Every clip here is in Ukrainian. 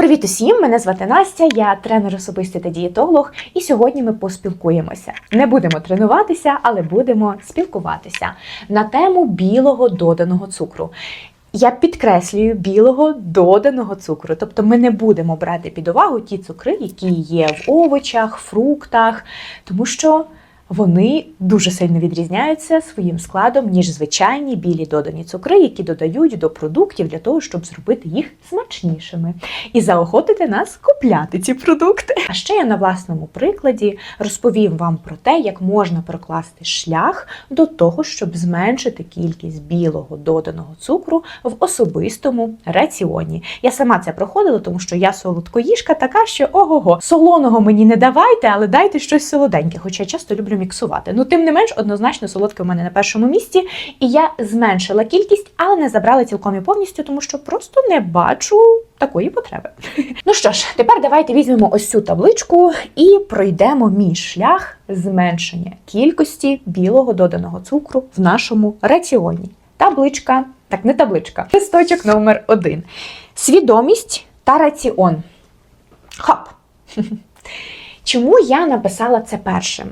Привіт усім! Мене звати Настя, я тренер особистий та дієтолог, і сьогодні ми поспілкуємося. Не будемо тренуватися, але будемо спілкуватися на тему білого доданого цукру. Я підкреслюю білого доданого цукру, тобто ми не будемо брати під увагу ті цукри, які є в овочах, фруктах, тому що вони дуже сильно відрізняються своїм складом, ніж звичайні білі додані цукри, які додають до продуктів для того, щоб зробити їх смачнішими і заохотити нас купляти ці продукти. А ще я на власному прикладі розповім вам про те, як можна прокласти шлях до того, щоб зменшити кількість білого доданого цукру в особистому раціоні. Я сама це проходила, тому що я солодкоїжка така, що ого-го, солоного мені не давайте, але дайте щось солоденьке, хоча я часто люблю міксувати. Ну, тим не менш, однозначно солодке в мене на першому місці, і я зменшила кількість, але не забрала цілком і повністю, тому що просто не бачу такої потреби. Ну що ж, тепер давайте візьмемо ось цю табличку і пройдемо мій шлях зменшення кількості білого доданого цукру в нашому раціоні. Табличка, так не табличка, листочок номер один. Свідомість та раціон. Хоп! Чому я написала це першим?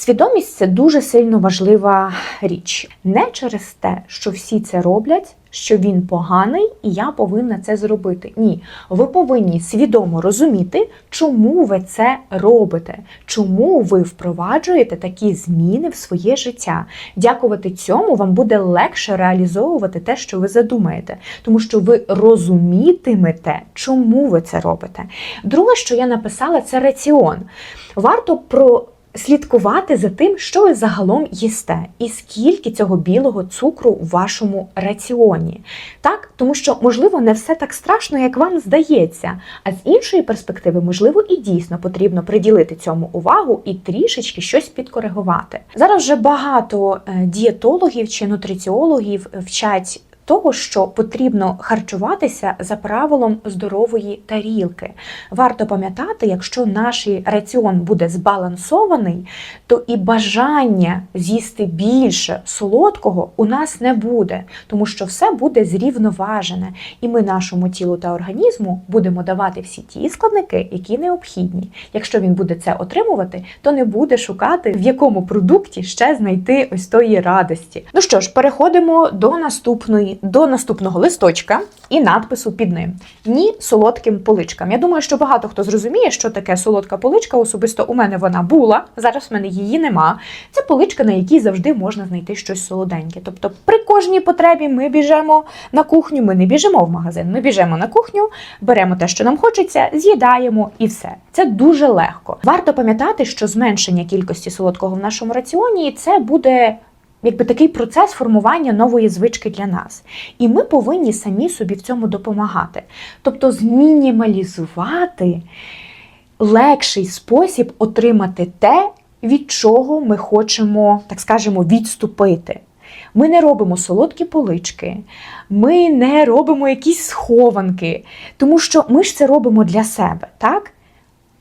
Свідомість це дуже сильно важлива річ. Не через те, що всі це роблять, що він поганий, і я повинна це зробити. Ні, ви повинні свідомо розуміти, чому ви це робите, чому ви впроваджуєте такі зміни в своє життя. Дякувати цьому вам буде легше реалізовувати те, що ви задумаєте, тому що ви розумітимете, чому ви це робите. Друге, що я написала, це раціон. Варто про слідкувати за тим, що ви загалом їсте, і скільки цього білого цукру у вашому раціоні. Так, тому що, можливо, не все так страшно, як вам здається. А з іншої перспективи, можливо, і дійсно потрібно приділити цьому увагу і трішечки щось підкоригувати. Зараз вже багато е, дієтологів чи нутриціологів вчать. Того, що потрібно харчуватися за правилом здорової тарілки. Варто пам'ятати, якщо наш раціон буде збалансований, то і бажання з'їсти більше солодкого у нас не буде, тому що все буде зрівноважене, і ми нашому тілу та організму будемо давати всі ті складники, які необхідні. Якщо він буде це отримувати, то не буде шукати, в якому продукті ще знайти ось тої радості. Ну що ж, переходимо до наступної до наступного листочка і надпису під ним: Ні солодким поличкам. Я думаю, що багато хто зрозуміє, що таке солодка поличка. Особисто у мене вона була. Зараз в мене її нема. Це поличка, на якій завжди можна знайти щось солоденьке. Тобто, при кожній потребі ми біжимо на кухню, ми не біжимо в магазин. Ми біжимо на кухню, беремо те, що нам хочеться, з'їдаємо і все. Це дуже легко. Варто пам'ятати, що зменшення кількості солодкого в нашому раціоні це буде якби такий процес формування нової звички для нас. І ми повинні самі собі в цьому допомагати. Тобто змінімалізувати легший спосіб отримати те, від чого ми хочемо, так скажемо, відступити. Ми не робимо солодкі полички, ми не робимо якісь схованки, тому що ми ж це робимо для себе, так?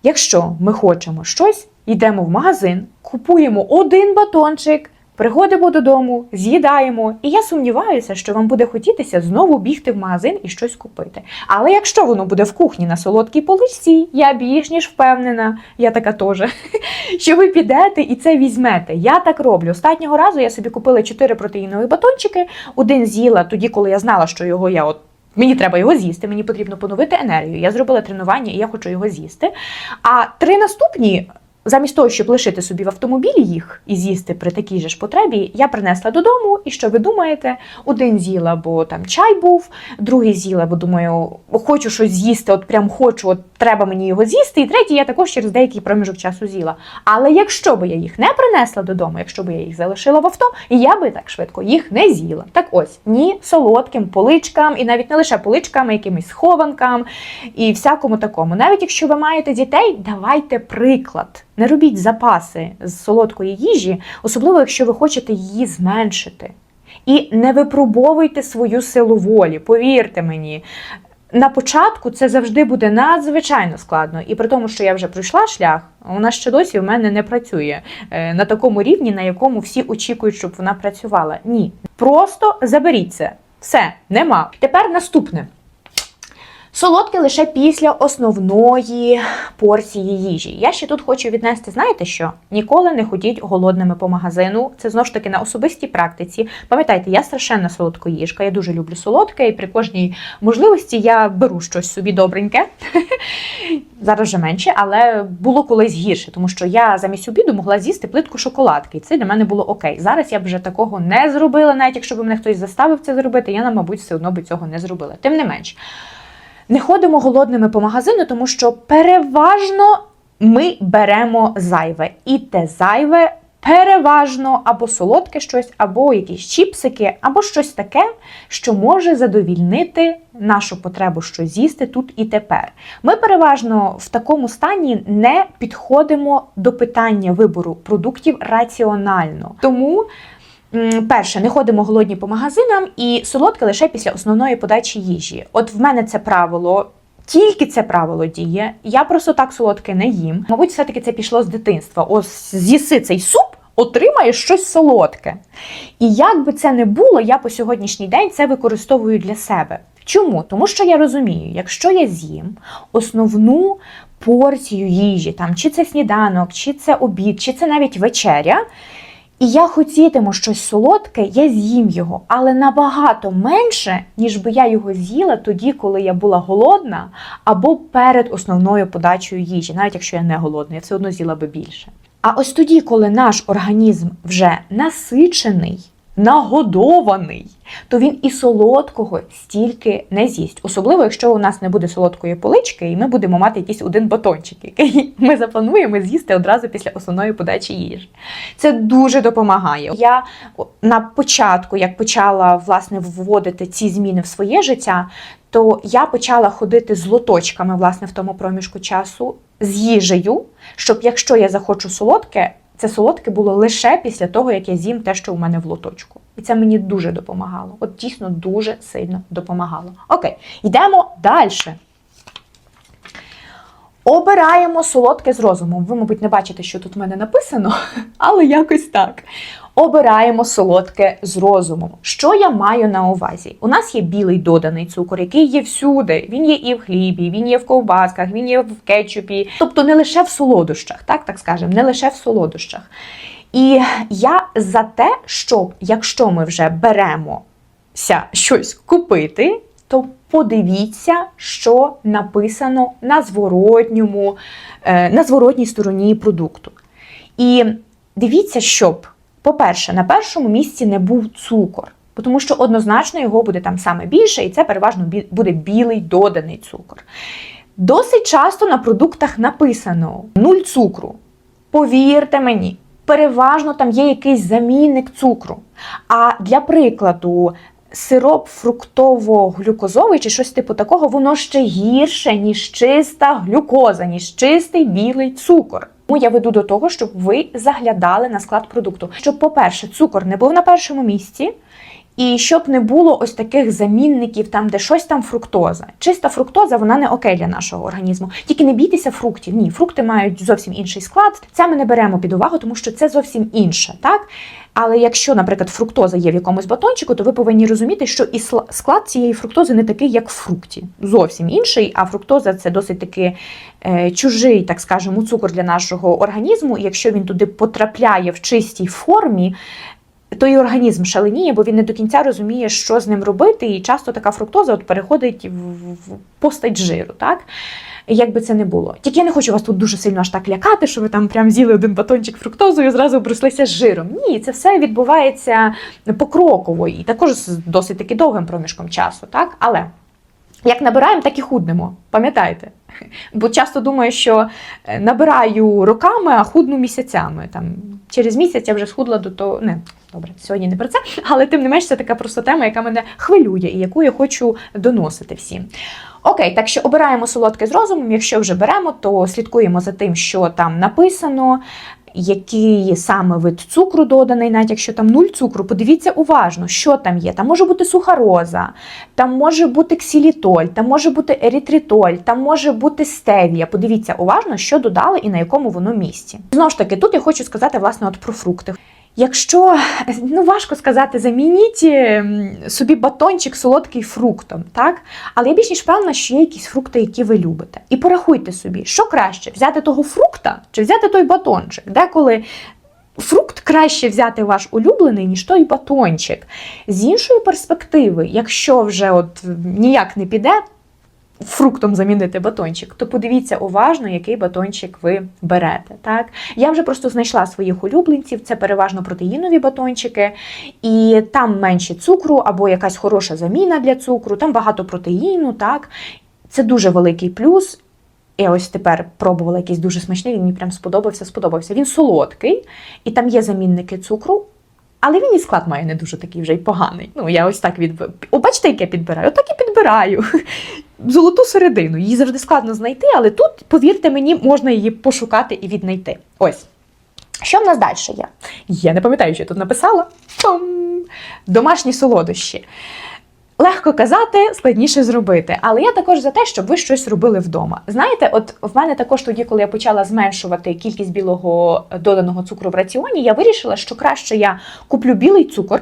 Якщо ми хочемо щось, йдемо в магазин, купуємо один батончик. Приходимо додому, з'їдаємо, і я сумніваюся, що вам буде хотітися знову бігти в магазин і щось купити. Але якщо воно буде в кухні на солодкій поличці, я більш ніж впевнена, я така теж, що ви підете і це візьмете. Я так роблю. Останнього разу я собі купила 4 протеїнові батончики, один з'їла тоді, коли я знала, що його я от. Мені треба його з'їсти, мені потрібно поновити енергію. Я зробила тренування і я хочу його з'їсти. А три наступні Замість того, щоб лишити собі в автомобілі їх і з'їсти при такій же ж потребі, я принесла додому, і що ви думаєте? Один з'їла, бо там чай був, другий з'їла, бо думаю, хочу щось з'їсти, от прям хочу, от треба мені його з'їсти. І третій я також через деякий проміжок часу з'їла. Але якщо би я їх не принесла додому, якщо б я їх залишила в авто, я би так швидко їх не з'їла. Так ось ні солодким поличкам, і навіть не лише поличкам, а якимось схованкам і всякому такому. Навіть якщо ви маєте дітей, давайте приклад. Не робіть запаси з солодкої їжі, особливо якщо ви хочете її зменшити. І не випробовуйте свою силу волі, повірте мені. На початку це завжди буде надзвичайно складно, і при тому, що я вже пройшла шлях, вона ще досі в мене не працює е, на такому рівні, на якому всі очікують, щоб вона працювала. Ні, просто заберіть це. Все, нема. Тепер наступне. Солодке лише після основної порції їжі. Я ще тут хочу віднести, знаєте що? Ніколи не ходіть голодними по магазину. Це знову ж таки на особистій практиці. Пам'ятайте, я страшенна солодкоїжка, я дуже люблю солодке, і при кожній можливості я беру щось собі добреньке. Зараз вже менше, але було колись гірше, тому що я замість обіду могла з'їсти плитку шоколадки, і це для мене було окей. Зараз я б вже такого не зробила, навіть якщо б мене хтось заставив це зробити, я, мабуть, все одно би цього не зробила. Тим не менш. Не ходимо голодними по магазину, тому що переважно ми беремо зайве. І те зайве переважно або солодке щось, або якісь чіпсики, або щось таке, що може задовільнити нашу потребу щось з'їсти тут і тепер. Ми переважно в такому стані не підходимо до питання вибору продуктів раціонально. Тому. Перше, не ходимо голодні по магазинам і солодке лише після основної подачі їжі. От в мене це правило. Тільки це правило діє. Я просто так солодке не їм. Мабуть, все-таки це пішло з дитинства. Ось з'їси цей суп, отримаєш щось солодке. І як би це не було, я по сьогоднішній день це використовую для себе. Чому? Тому що я розумію, якщо я з'їм основну порцію їжі, там чи це сніданок, чи це обід, чи це навіть вечеря. І я хотітиму щось солодке, я з'їм його, але набагато менше, ніж би я його з'їла тоді, коли я була голодна, або перед основною подачею їжі, навіть якщо я не голодна, я все одно з'їла би більше. А ось тоді, коли наш організм вже насичений, нагодований, то він і солодкого стільки не з'їсть. Особливо, якщо у нас не буде солодкої полички, і ми будемо мати якийсь один батончик, який ми заплануємо з'їсти одразу після основної подачі їжі. Це дуже допомагає. Я на початку, як почала власне вводити ці зміни в своє життя, то я почала ходити з лоточками власне в тому проміжку часу з їжею, щоб якщо я захочу солодке, це солодке було лише після того, як я з'їм те, що у мене в лоточку. І це мені дуже допомагало. От дійсно дуже сильно допомагало. Окей, йдемо далі. Обираємо солодке з розумом. Ви, мабуть, не бачите, що тут в мене написано, але якось так. Обираємо солодке з розумом. Що я маю на увазі? У нас є білий доданий цукор, який є всюди. Він є і в хлібі, він є в ковбасках, він є в кетчупі. Тобто не лише в солодощах, так так скажемо, не лише в солодощах. І я за те, щоб якщо ми вже беремося щось купити, то подивіться, що написано на зворотньому, е, на зворотній стороні продукту. І дивіться, щоб, по-перше, на першому місці не був цукор, тому що однозначно його буде там саме більше, і це переважно буде білий доданий цукор. Досить часто на продуктах написано нуль цукру. Повірте мені, переважно там є якийсь замінник цукру. А для прикладу, сироп фруктово-глюкозовий чи щось типу такого, воно ще гірше, ніж чиста глюкоза, ніж чистий білий цукор. Тому я веду до того, щоб ви заглядали на склад продукту. Щоб, по-перше, цукор не був на першому місці. І щоб не було ось таких замінників, там де щось там фруктоза. Чиста фруктоза, вона не окей для нашого організму. Тільки не бійтеся фруктів. Ні, фрукти мають зовсім інший склад. Це ми не беремо під увагу, тому що це зовсім інше, так? Але якщо, наприклад, фруктоза є в якомусь батончику, то ви повинні розуміти, що і склад цієї фруктози не такий, як в фрукті. Зовсім інший, а фруктоза це досить таки е, чужий, так скажемо, цукор для нашого організму. І якщо він туди потрапляє в чистій формі, то і організм шаленіє, бо він не до кінця розуміє, що з ним робити, і часто така фруктоза от переходить в, постать жиру. Так? Як би це не було. Тільки я не хочу вас тут дуже сильно аж так лякати, що ви там прям з'їли один батончик фруктозу і зразу оброслися жиром. Ні, це все відбувається покроково і також з досить таки довгим проміжком часу. Так? Але як набираємо, так і худнемо. Пам'ятайте? Бо часто думаю, що е, набираю роками, а худну місяцями. Там, через місяць я вже схудла до того. Не, добре, сьогодні не про це, але тим не менш це така просто тема, яка мене хвилює і яку я хочу доносити всім. Окей, так що обираємо солодке з розумом. Якщо вже беремо, то слідкуємо за тим, що там написано, який саме вид цукру доданий, навіть якщо там нуль цукру, подивіться уважно, що там є. Там може бути сухароза, там може бути ксілітоль, там може бути ерітритоль, там може бути стевія. Подивіться уважно, що додали і на якому воно місці. Знову ж таки, тут я хочу сказати власне от про фрукти. Якщо ну важко сказати, замініть ем, собі батончик солодкий фруктом, так? Але я більш ніж певна, що є якісь фрукти, які ви любите. І порахуйте собі, що краще взяти того фрукта чи взяти той батончик. Деколи фрукт краще взяти ваш улюблений, ніж той батончик. З іншої перспективи, якщо вже от ніяк не піде. Фруктом замінити батончик, то подивіться уважно, який батончик ви берете. Так я вже просто знайшла своїх улюбленців. Це переважно протеїнові батончики, і там менше цукру або якась хороша заміна для цукру, там багато протеїну. Так, це дуже великий плюс. Я ось тепер пробувала якийсь дуже смачний, він мені прям сподобався, сподобався. Він солодкий, і там є замінники цукру, але він і склад має не дуже такий вже й поганий. Ну, я ось так від... О, бачите, як я підбираю? Отак і підбираю. Золоту середину. Її завжди складно знайти, але тут, повірте мені, можна її пошукати і віднайти. Ось. Що в нас далі є? Я не пам'ятаю, що я тут написала. Том! Домашні солодощі. Легко казати, складніше зробити. Але я також за те, щоб ви щось робили вдома. Знаєте, от в мене також тоді, коли я почала зменшувати кількість білого доданого цукру в раціоні, я вирішила, що краще я куплю білий цукор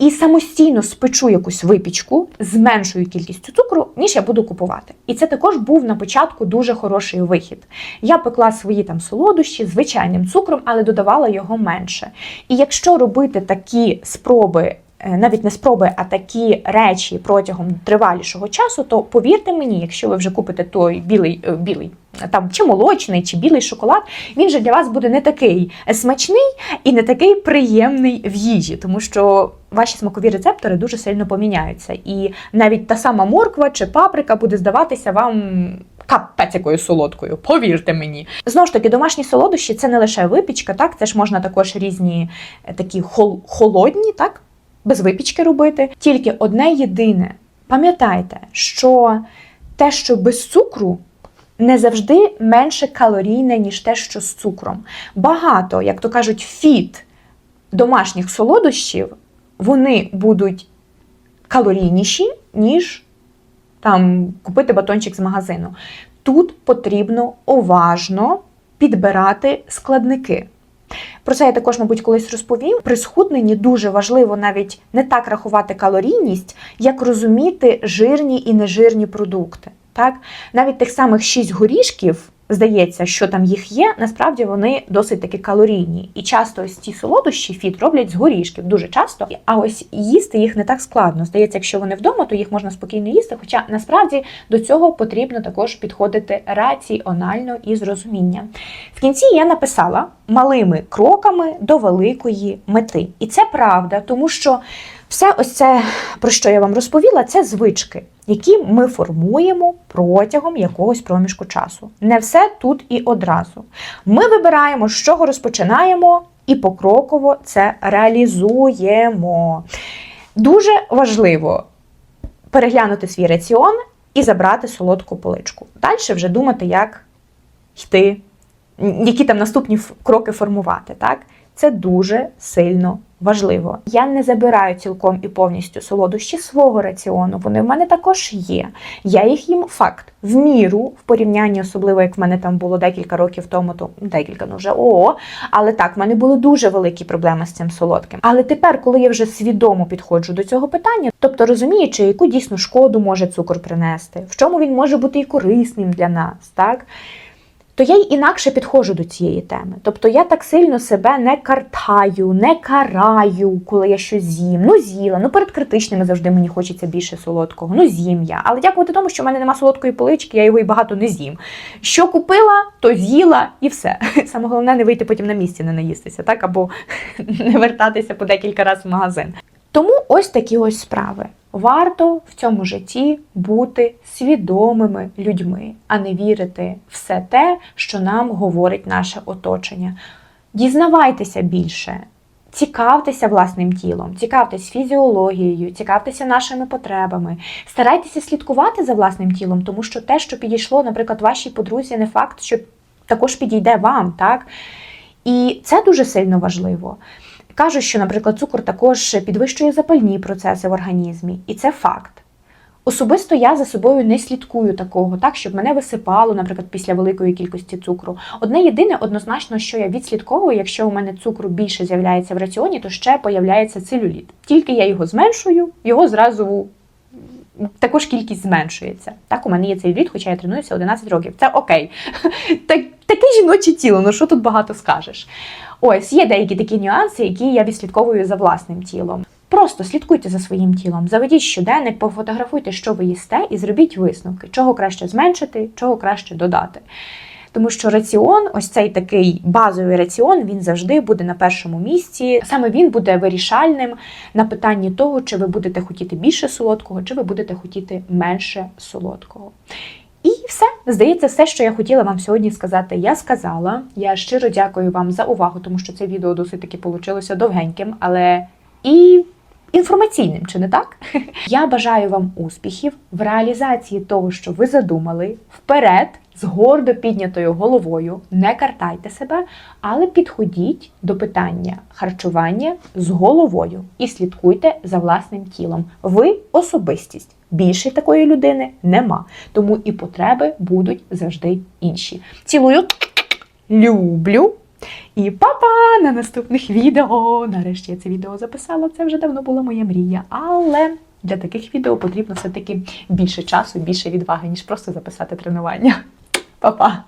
і самостійно спечу якусь випічку з меншою кількістю цукру, ніж я буду купувати. І це також був на початку дуже хороший вихід. Я пекла свої там солодощі звичайним цукром, але додавала його менше. І якщо робити такі спроби. е, Навіть не спроби, а такі речі протягом тривалішого часу, то повірте мені, якщо ви вже купите той білий, е, білий там чи молочний, чи білий шоколад, він же для вас буде не такий смачний і не такий приємний в їжі, тому що ваші смакові рецептори дуже сильно поміняються. І навіть та сама морква чи паприка буде здаватися вам. Капець якою солодкою, повірте мені. Знову ж таки, домашні солодощі це не лише випічка, так це ж можна також різні е, такі хол- холодні, так, без випічки робити. Тільки одне єдине. Пам'ятайте, що те, що без цукру, не завжди менше калорійне, ніж те, що з цукром. Багато, як то кажуть, фіт домашніх солодощів, вони будуть калорійніші, ніж там купити батончик з магазину. Тут потрібно уважно підбирати складники. Про це я також, мабуть, колись розповім. При схудненні дуже важливо навіть не так рахувати калорійність, як розуміти жирні і нежирні продукти. Так? Навіть тих самих 6 горішків, здається, що там їх є, насправді вони досить таки калорійні. І часто ось ці солодощі фіт роблять з горішків, дуже часто. А ось їсти їх не так складно. Здається, якщо вони вдома, то їх можна спокійно їсти. Хоча насправді до цього потрібно також підходити раціонально і з розумінням. В кінці я написала малими кроками до великої мети. І це правда, тому що все ось це, про що я вам розповіла, це звички, які ми формуємо протягом якогось проміжку часу. Не все тут і одразу. Ми вибираємо, з чого розпочинаємо, і покроково це реалізуємо. Дуже важливо переглянути свій раціон і забрати солодку поличку. Далі вже думати, як йти, які там наступні кроки формувати. Так? Це дуже сильно важливо. Я не забираю цілком і повністю солодощі свого раціону. Вони в мене також є. Я їх їм факт в міру в порівнянні, особливо як в мене там було декілька років тому, то декілька ну вже о. Але так, в мене були дуже великі проблеми з цим солодким. Але тепер, коли я вже свідомо підходжу до цього питання, тобто розуміючи, яку дійсно шкоду може цукор принести, в чому він може бути і корисним для нас, так? То я й інакше підходжу до цієї теми. Тобто я так сильно себе не картаю, не караю, коли я щось з'їм. Ну, з'їла. Ну, перед критичними завжди мені хочеться більше солодкого. Ну, з'їм я. Але дякувати тому, що в мене нема солодкої полички, я його і багато не з'їм. Що купила, то з'їла і все. Саме головне не вийти потім на місці, не наїстися, так? Або не вертатися по декілька разів в магазин. Тому ось такі ось справи. Варто в цьому житті бути свідомими людьми, а не вірити все те, що нам говорить наше оточення. Дізнавайтеся більше, цікавтеся власним тілом, цікавтесь фізіологією, цікавтеся нашими потребами, старайтеся слідкувати за власним тілом, тому що те, що підійшло, наприклад, вашій подрузі, не факт, що також підійде вам, так? І це дуже сильно важливо. Кажуть, що, наприклад, цукор також підвищує запальні процеси в організмі, і це факт. Особисто я за собою не слідкую такого, так щоб мене висипало, наприклад, після великої кількості цукру. Одне єдине, однозначно, що я відслідковую, якщо у мене цукру більше з'являється в раціоні, то ще появляється целюліт. Тільки я його зменшую, його зразу також кількість зменшується. Так, у мене є цей целюліт, хоча я тренуюся 11 років. Це окей. Так, таке жіноче тіло, ну що тут багато скажеш. Ось є деякі такі нюанси, які я відслідковую за власним тілом. Просто слідкуйте за своїм тілом, заведіть щоденник, пофотографуйте, що ви їсте, і зробіть висновки, чого краще зменшити, чого краще додати. Тому що раціон, ось цей такий базовий раціон, він завжди буде на першому місці. Саме він буде вирішальним на питанні того, чи ви будете хотіти більше солодкого, чи ви будете хотіти менше солодкого. І все, здається, все, що я хотіла вам сьогодні сказати, я сказала. Я щиро дякую вам за увагу, тому що це відео досить таки получилося довгеньким, але і інформаційним, чи не так? Я бажаю вам успіхів в реалізації того, що ви задумали, вперед, з гордо піднятою головою. Не картайте себе, але підходіть до питання харчування з головою і слідкуйте за власним тілом. Ви особистість. Більше такої людини нема, тому і потреби будуть завжди інші. Цілую, люблю. І па-па на наступних відео. Нарешті я це відео записала. Це вже давно була моя мрія. Але для таких відео потрібно все-таки більше часу, більше відваги, ніж просто записати тренування. Па-па!